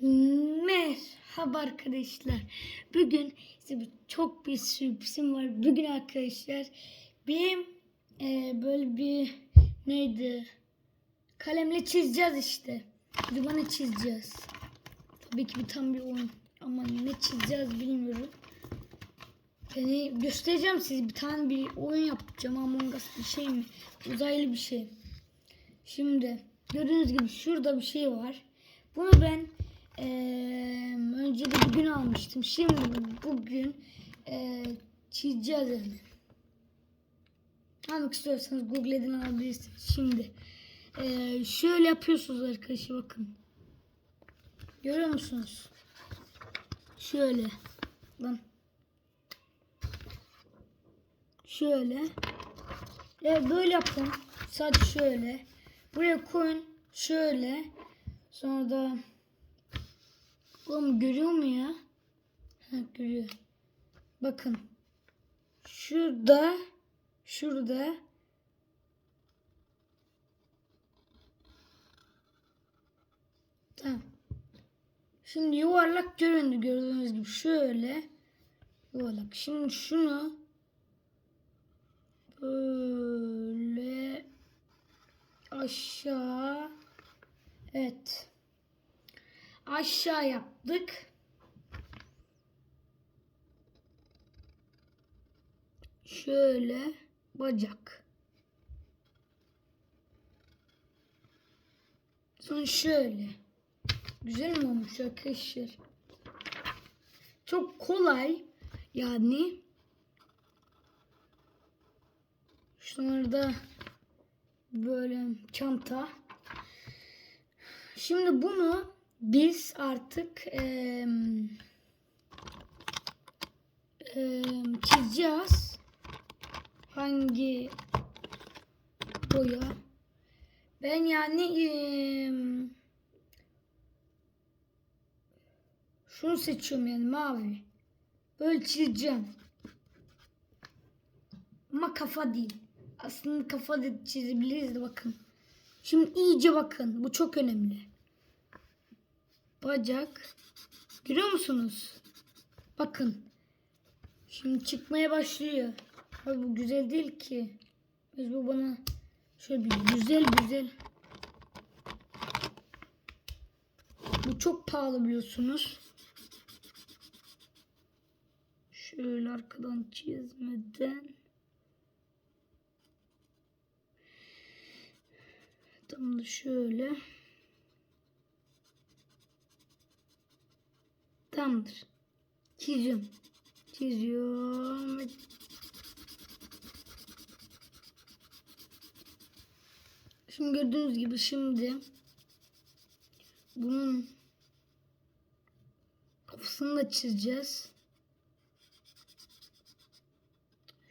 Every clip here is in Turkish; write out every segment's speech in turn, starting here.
Merhaba arkadaşlar. Bugün size çok bir sürprizim var. Bugün arkadaşlar bir e, böyle bir neydi? Kalemle çizeceğiz işte. Dumanı çizeceğiz. Tabii ki bir tam bir oyun. Ama ne çizeceğiz bilmiyorum. Yani göstereceğim size bir tane bir oyun yapacağım. Among Us bir şey mi? Uzaylı bir şey. Şimdi gördüğünüz gibi şurada bir şey var. Bunu ben bugün almıştım. Şimdi bugün eee çizeceğiz yani. Almak istiyorsanız Google'den alabilirsiniz. Şimdi eee, şöyle yapıyorsunuz arkadaşlar bakın. Görüyor musunuz? Şöyle. Lan. Şöyle. Evet böyle yapın. Sadece şöyle. Buraya koyun. Şöyle. Sonra da Oğlum görüyor mu ya? Ha, görüyor. Bakın. Şurada şurada Tamam. Şimdi yuvarlak göründü gördüğünüz gibi şöyle yuvarlak. Şimdi şunu böyle aşağı evet aşağı yaptık. Şöyle bacak. Sonra şöyle. Güzel mi olmuş arkadaşlar? Çok kolay yani. Sonra da böyle çanta. Şimdi bunu biz artık eee eee, çizeceğiz. Hangi boya? Ben yani eee, şunu seçiyorum yani mavi. Böyle çizeceğim. Ama kafa değil. Aslında kafa da çizebiliriz de bakın. Şimdi iyice bakın. Bu çok önemli. Bacak. Görüyor musunuz? Bakın. Şimdi çıkmaya başlıyor. Abi bu güzel değil ki. Biz bu bana şöyle bir güzel güzel. Bu çok pahalı biliyorsunuz. Şöyle arkadan çizmeden. Tam da şöyle. Tamamdır. Çiziyorum. Çiziyorum. Şimdi gördüğünüz gibi şimdi bunun kafasını da çizeceğiz.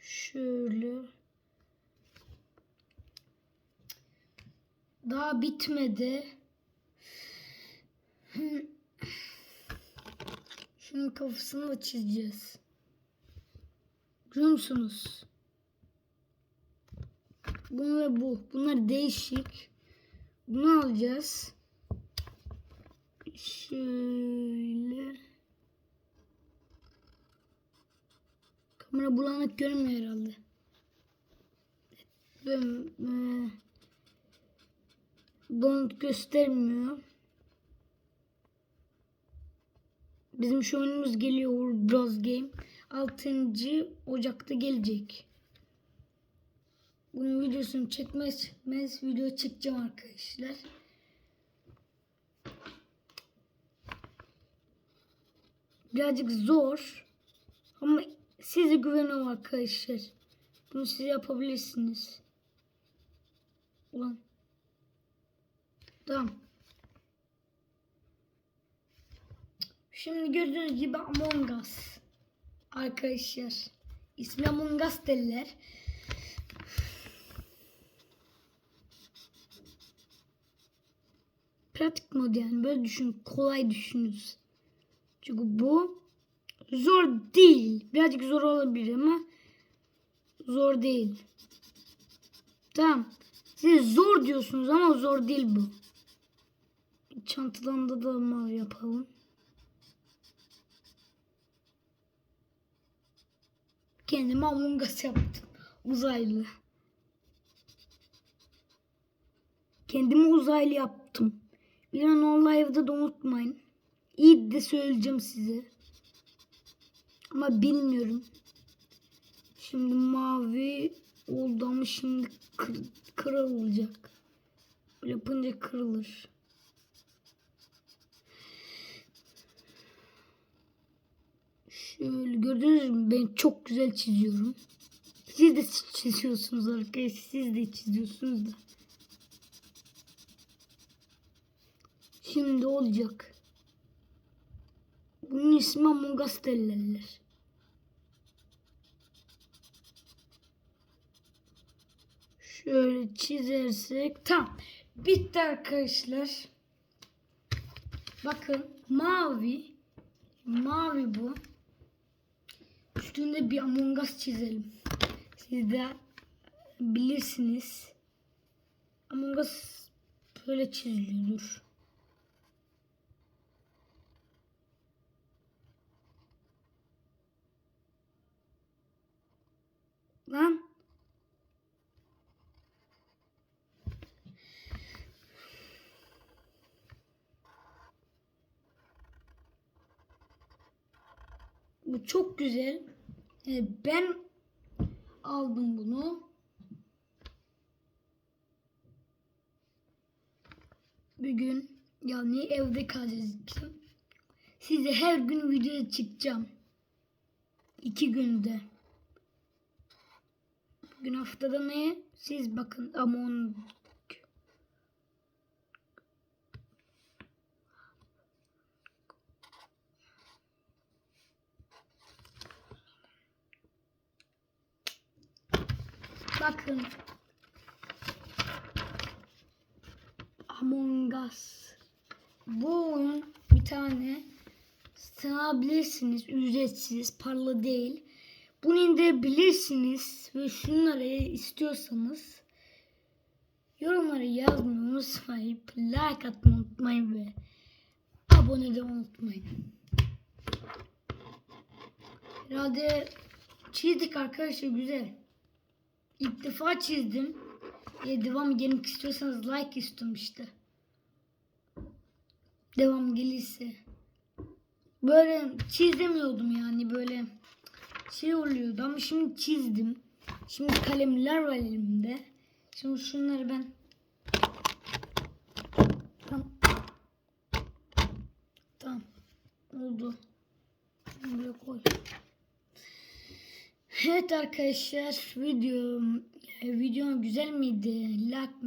Şöyle. Daha bitmedi. Şunun kafasını da çizeceğiz. Görüyor musunuz? Bu ve bu. Bunlar değişik. Bunu alacağız. Şöyle. Kamera bulanık görünmüyor herhalde. Ben, e, donut göstermiyor. Bizim şu oyunumuz geliyor Bros Game. 6. Ocak'ta gelecek. Bunun videosunu çekmez çekmez video çekeceğim arkadaşlar. Birazcık zor. Ama size güveniyorum arkadaşlar. Bunu siz yapabilirsiniz. Ulan. Tamam. Şimdi gördüğünüz gibi Among Us. Arkadaşlar. İsmi Among Us derler. Pratik mod yani. Böyle düşün. Kolay düşünürüz. Çünkü bu zor değil. Birazcık zor olabilir ama zor değil. Tamam. Siz zor diyorsunuz ama zor değil bu. çantalarında da mavi yapalım. Kendime Among Us yaptım. Uzaylı. Kendimi uzaylı yaptım. Bir an o live'da da unutmayın. İyi de söyleyeceğim size. Ama bilmiyorum. Şimdi mavi oldu ama şimdi kır- kırılacak. Yapınca kırılır. Şöyle gördünüz mü? Ben çok güzel çiziyorum. Siz de çiziyorsunuz arkadaşlar. Siz de çiziyorsunuz da. Şimdi olacak. Bunun ismi Among Us derlerler. Şöyle çizersek tamam. Bitti arkadaşlar. Bakın mavi mavi bu. Üstünde bir Among Us çizelim. Siz de bilirsiniz. Among Us böyle çiziliyor. Lan. Bu çok güzel. Ee, ben aldım bunu. Bir gün yani evde kalacağız. Size her gün video çıkacağım. İki günde. Bugün haftada ne? Siz bakın Among Bakın. Among Us. Bu oyun bir tane sığabilirsiniz. Ücretsiz, paralı değil. Bunu indirebilirsiniz ve şunları istiyorsanız yorumlara yazmayı unutmayın. Like atmayı unutmayın ve abone de unutmayın. Herhalde çizdik arkadaşlar güzel. İlk defa çizdim. E, devam gelmek istiyorsanız like istiyorum işte. Devam gelirse. Böyle çizemiyordum yani böyle şey oluyordu ama şimdi çizdim. Şimdi kalemler var elimde. Şimdi şunları ben Tamam. Tamam. Oldu. Buraya koy. Evet arkadaşlar video video güzel miydi? Like mi?